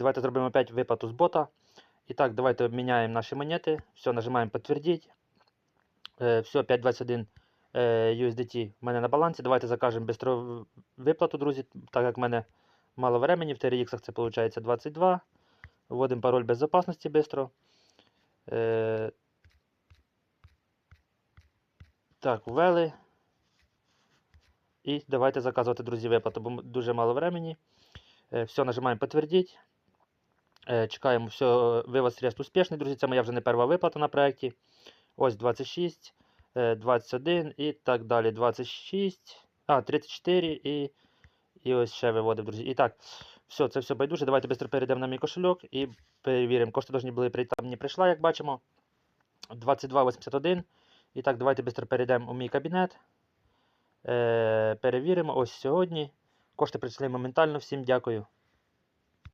Давайте зробимо опять виплату з бота. І так, давайте обміняємо наші монети. Все, нажимаємо підтвердіть. Все, 5.21 е, USDT в мене на балансі. Давайте закажемо бистро виплату, друзі. Так як в мене мало времени, в TRX це виходить 22. Вводимо пароль безопасності бистро. Е, так, ввели. І давайте заказувати, друзі, виплату, бо дуже мало времени. Е, все, нажимаємо підтвердіть. Е, чекаємо, все, вивод средств успішний, друзі. Це моя вже не перша виплата на проєкті. Ось 26, е, 21 і так далі. 26, а, 34 і, і ось ще виводив, друзі. І так, все, це все байдуже. Давайте швидко перейдемо на мій кошельок і перевіримо. Кошти повинні були прийти, там не прийшла, як бачимо. 22,81. І так, давайте швидко перейдемо у мій кабінет. Е, перевіримо. Ось сьогодні. Кошти прийшли моментально. Всім дякую.